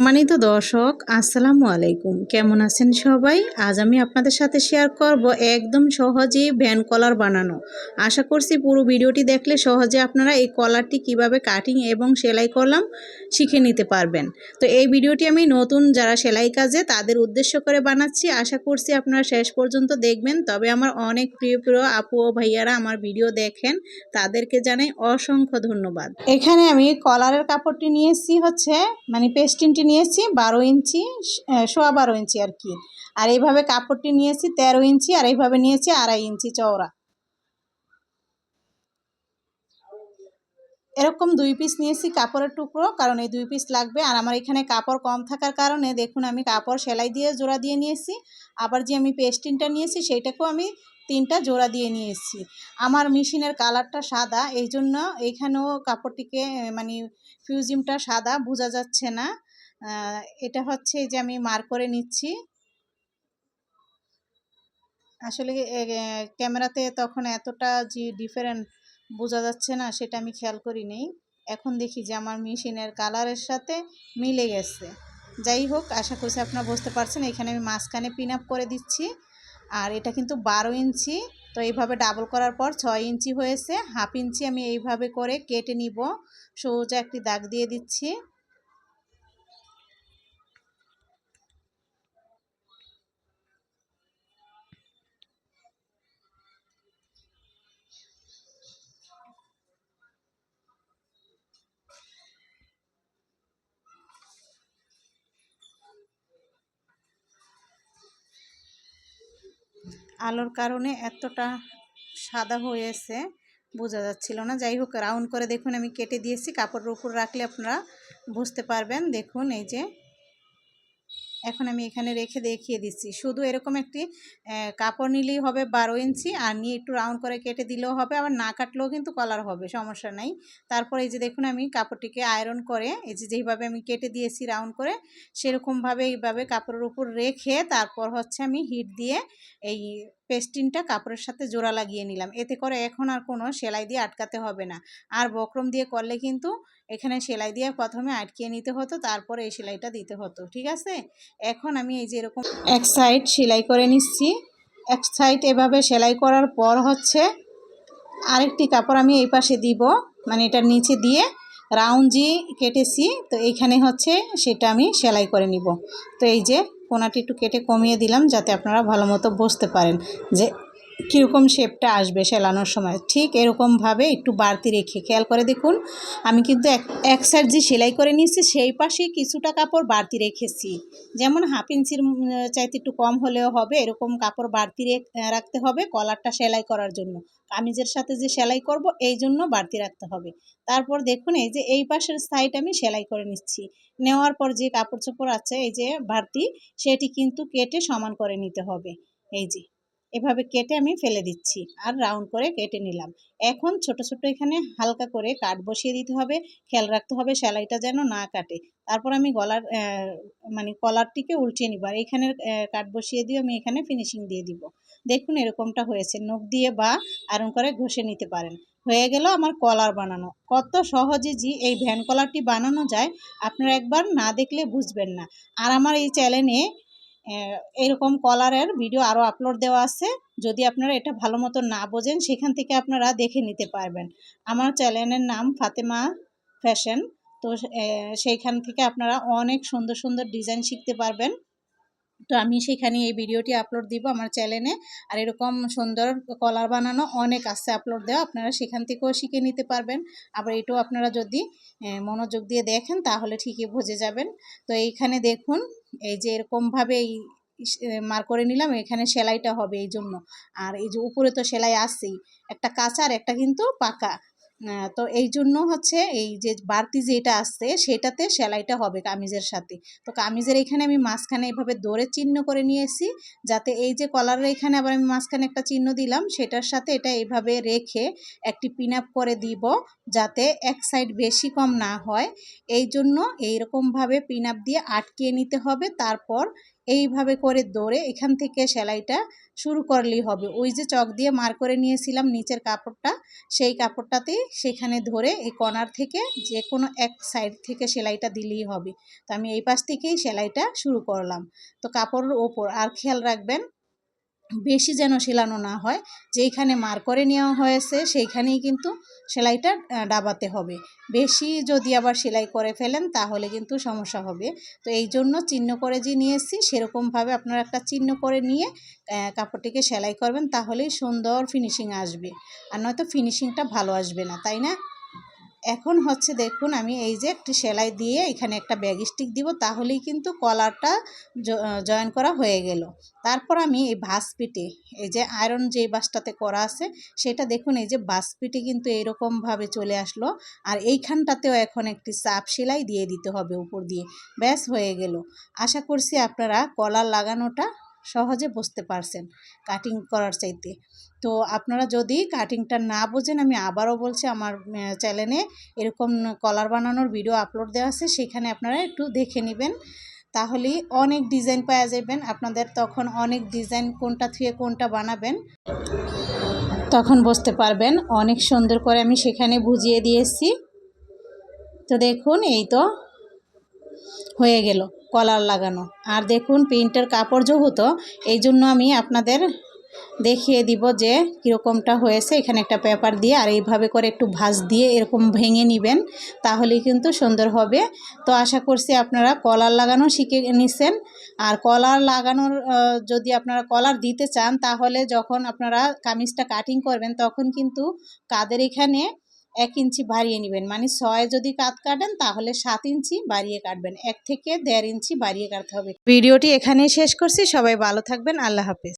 সম্মানিত দর্শক, আসসালামু আলাইকুম। কেমন আছেন সবাই? আজ আমি আপনাদের সাথে শেয়ার করব একদম সহজেই ভ্যান কলার বানানো। আশা করছি পুরো ভিডিওটি দেখলে সহজে আপনারা এই কলারটি কীভাবে কাটিং এবং সেলাই করলাম শিখে নিতে পারবেন। তো এই ভিডিওটি আমি নতুন যারা সেলাই কাজে, তাদের উদ্দেশ্য করে বানাচ্ছি। আশা করছি আপনারা শেষ পর্যন্ত দেখবেন। তবে আমার অনেক প্রিয় প্রিয় আপু ও ভাইয়ারা আমার ভিডিও দেখেন, তাদেরকে জানাই অসংখ্য ধন্যবাদ। এখানে আমি কলারের কাপড়টি নিয়েছি হচ্ছে মানে পেস্টিনটি নিয়েছি বারো ইঞ্চি সোয়া বারো ইঞ্চি আর কি। আর এইভাবে কাপড়টি নিয়েছি তেরো ইঞ্চি, আর এইভাবে নিয়েছি আড়াই ইঞ্চি চওড়া। এরকম দুই পিস নিয়েছি কাপড়ের টুকরো, কারণ এই দুই পিস লাগবে। আর আমার এখানে কাপড় কম থাকার কারণে দেখুন আমি কাপড় সেলাই দিয়ে জোড়া দিয়ে নিয়েছি। আবার যে আমি পেস্টিনটা নিয়েছি সেইটাকেও আমি তিনটা জোড়া দিয়ে নিয়েছি। আমার মেশিনের কালারটা সাদা এই জন্য এইখানেও কাপড়টিকে মানে ফিউজিমটা সাদা, বোঝা যাচ্ছে না। এটা হচ্ছে যে আমি মার করে নিচ্ছি। আসলে ক্যামেরাতে তখন এতটা যে ডিফারেন্ট বোঝা যাচ্ছে না, সেটা আমি খেয়াল করি নেই এখন দেখি যে আমার মেশিনের কালারের সাথে মিলে গেছে। যাই হোক, আশা করছি আপনারা বুঝতে পারছেন, এখানে আমি মাঝখানে পিন আপ করে দিচ্ছি। আর এটা কিন্তু বারো ইঞ্চি, তো এইভাবে ডাবল করার পর ছয় ইঞ্চি হয়েছে। হাফ ইঞ্চি আমি এইভাবে করে কেটে নিব। সোজা একটি দাগ দিয়ে দিচ্ছি। আলোর কারণে এতটা সাদা হয়েছে, বোঝা যাচ্ছিল না। যাই হোক, রাউন্ড করে দেখুন, আমি কেটে দিয়েছি। কাপড়ের উপর রাখলে আপনারা বুঝতে পারবেন। দেখুন, এই যে এখন আমি এখানে রেখে দেখিয়ে দিচ্ছি। শুধু এরকম একটি কাপড় নিলেই হবে বারো ইঞ্চি, আর নিয়ে একটু রাউন্ড করে কেটে দিলেও হবে, আবার না কাটলেও কিন্তু কলার হবে, সমস্যা নাই। তারপর এই যে দেখুন আমি কাপড়টিকে আয়রন করে, এই যে যেইভাবে আমি কেটে দিয়েছি রাউন্ড করে, সেরকমভাবে এইভাবে কাপড়ের উপর রেখে তারপর হচ্ছে আমি হিট দিয়ে এই পেস্টিনটা কাপড়ের সাথে জোড়া লাগিয়ে নিলাম। এতে করে এখন আর কোনো সেলাই দিয়ে আটকাতে হবে না। আর বক্রম দিয়ে করলে কিন্তু এখানে সেলাই দিয়ে প্রথমে আটকিয়ে নিতে হতো, তারপরে এই সেলাইটা দিতে হতো। ঠিক আছে? এখন আমি এই যে এরকম এক সাইড সেলাই করে নিচ্ছি। এক সাইড এভাবে সেলাই করার পর হচ্ছে আরেকটি কাপড় আমি এই পাশে দিব। মানে এটার নিচে দিয়ে রাউন্ড যে কেটেছি, তো এইখানে হচ্ছে সেটা আমি সেলাই করে নিব। তো এই যে কোনাটি একটু কেটে কমিয়ে দিলাম যাতে আপনারা ভালো মতো বসতে পারেন যে কীরকম শেপটা আসবে সেলানোর সময়, ঠিক এরকমভাবে একটু বাড়তি রেখে, খেয়াল করে দেখুন, আমি কিন্তু এক সাইড যে সেলাই করে নিয়েছি, সেই পাশে কিছুটা কাপড় বাড়তি রেখেছি। যেমন হাফ ইঞ্চির চাইতে একটু কম হলেও হবে, এরকম কাপড় বাড়তি রেখ- রাখতে হবে কলারটা সেলাই করার জন্য। কামিজের সাথে যে সেলাই করব, এই জন্য বাড়তি রাখতে হবে। তারপর দেখুন, এই যে এই পাশের সাইড আমি সেলাই করে নিচ্ছি। নেওয়ার পর যে কাপড় চোপড় আছে, এই যে বাড়তি, সেটি কিন্তু কেটে সমান করে নিতে হবে। এই যে এভাবে কেটে আমি ফেলে দিচ্ছি আর রাউন্ড করে কেটে নিলাম। এখন ছোট ছোট এখানে হালকা করে কাট বসিয়ে দিতে হবে। খেয়াল রাখতে হবে সেলাইটা যেন না কাটে। তারপর আমি গলার মানে কলারটিকে উল্টিয়ে নিব। আর এখানের আহ, কাট বসিয়ে দিয়ে আমি এখানে ফিনিশিং দিয়ে দিব। দেখুন এরকমটা হয়েছে। নখ দিয়ে বা আয়রন করে ঘষে নিতে পারেন। হয়ে গেল আমার কলার বানানো। কত সহজে যে এই ভ্যান কলারটি বানানো যায় আপনারা একবার না দেখলে বুঝবেন না। আর আমার এই চ্যানেলে এরকম কলারের ভিডিও আরও আপলোড দেওয়া আছে। যদি আপনারা এটা ভালো মতো না বোঝেন, সেখান থেকে আপনারা দেখে নিতে পারবেন। আমার চ্যানেলের নাম ফাতেমা ফ্যাশন। তো সেইখান থেকে আপনারা অনেক সুন্দর সুন্দর ডিজাইন শিখতে পারবেন। তো আমি সেখানে এই ভিডিওটি আপলোড দিব আমার চ্যানেলে। আর এরকম সুন্দর কলার বানানো অনেক আছে আপলোড দেওয়া। আপনারা সেখান থেকেও শিখে নিতে পারবেন। আবার এটাও আপনারা যদি মনোযোগ দিয়ে দেখেন, তাহলে ঠিকই বুঝে যাবেন। তো এইখানে দেখুন এই যে এরকমভাবে এই মার করে নিলাম, এখানে সেলাইটা হবে এই জন্য আর এই যে উপরে তো সেলাই আসছেই, একটা কাঁচা আর একটা কিন্তু পাকা। তো এই জন্য হচ্ছে এই যে বাড়তি যেটা আসছে সেটাতে সেলাইটা হবে কামিজের সাথে। তো কামিজের এখানে আমি মাঝখানে এইভাবে দৌড়ে চিহ্ন করে নিয়েছি, যাতে এই যে কলারের এখানে আবার আমি মাঝখানে একটা চিহ্ন দিলাম, সেটার সাথে এটা এইভাবে রেখে একটি পিন আপ করে দিব, যাতে এক সাইড বেশি কম না হয়। এই জন্য এইরকমভাবে পিন আপ দিয়ে আটকিয়ে নিতে হবে, তারপর এইভাবে করে দৌড়ে এখান থেকে সেলাইটা শুরু করলেই হবে। ওই যে চক দিয়ে মার করে নিয়েছিলাম নিচের কাপড়টা, সেই কাপড়টাতে সেখানে ধরে এই কর্নার থেকে যে কোনো এক সাইড থেকে সেলাইটা দিলেই হবে। তো আমি এই পাশ থেকেই সেলাইটা শুরু করলাম। তো কাপড়ের ওপর আর খেয়াল রাখবেন বেশি যেন সেলানো না হয়, যেইখানে মার করে নেওয়া হয়েছে সেইখানেই কিন্তু সেলাইটা ডাবাতে হবে। বেশি যদি আবার সেলাই করে ফেলেন তাহলে কিন্তু সমস্যা হবে। তো এই জন্য চিহ্ন করে যে নিয়ে এসেছি সেরকমভাবে আপনারা একটা চিহ্ন করে নিয়ে কাপড়টিকে সেলাই করবেন, তাহলেই সুন্দর ফিনিশিং আসবে। আর নয়তো ফিনিশিংটা ভালো আসবে না, তাই না? এখন হচ্ছে দেখুন, আমি এই যে একটি সেলাই দিয়ে এখানে একটা ব্যাগ স্টিক দিব, তাহলেই কিন্তু কলারটা জয়েন করা হয়ে গেল। তারপর আমি এই ভাসপিটে এই যে আয়রন যে বাসটাতে করা আছে, সেটা দেখুন, এই যে বাসপিটে কিন্তু এরকমভাবে চলে আসলো। আর এইখানটাতেও এখন একটি চাপ সেলাই দিয়ে দিতে হবে উপর দিয়ে। ব্যাস হয়ে গেল। আশা করছি আপনারা কলার লাগানোটা সহজে বুঝতে পারছেন কাটিং করার চাইতে। তো আপনারা যদি কাটিংটা না বোঝেন, আমি আবারও বলছি আমার চ্যানেলে এরকম কলার বানানোর ভিডিও আপলোড দেওয়া আছে, সেখানে আপনারা একটু দেখে নেবেন। তাহলেই অনেক ডিজাইন পাওয়া যাবেন। আপনাদের তখন অনেক ডিজাইন কোনটা থুয়ে কোনটা বানাবেন, তখন বুঝতে পারবেন। অনেক সুন্দর করে আমি সেখানে বুঝিয়ে দিয়েছি। তো দেখুন, এই তো হয়ে গেল কলার লাগানো। আর দেখুন, প্রিন্টের কাপড় যেহেতু এই জন্য আমি আপনাদের দেখিয়ে দিব যে কীরকমটা হয়েছে। এখানে একটা পেপার দিয়ে আর এইভাবে করে একটু ভাঁজ দিয়ে এরকম ভেঙে নেবেন, তাহলেই কিন্তু সুন্দর হবে। তো আশা করছি আপনারা কলার লাগানো শিখে নিছেন। আর কলার লাগানোর যদি আপনারা কলার দিতে চান, তাহলে যখন আপনারা কামিজটা কাটিং করবেন, তখন কিন্তু কাদের এখানে এক ইঞ্চি বাড়িয়ে নেবেন। মানে ছয় যদি কাত কাটেন, তাহলে সাত ইঞ্চি বাড়িয়ে কাটবেন। এক থেকে দেড় ইঞ্চি বাড়িয়ে কাটতে হবে। ভিডিওটি এখানেই শেষ করছি। সবাই ভালো থাকবেন। আল্লাহ হাফেজ।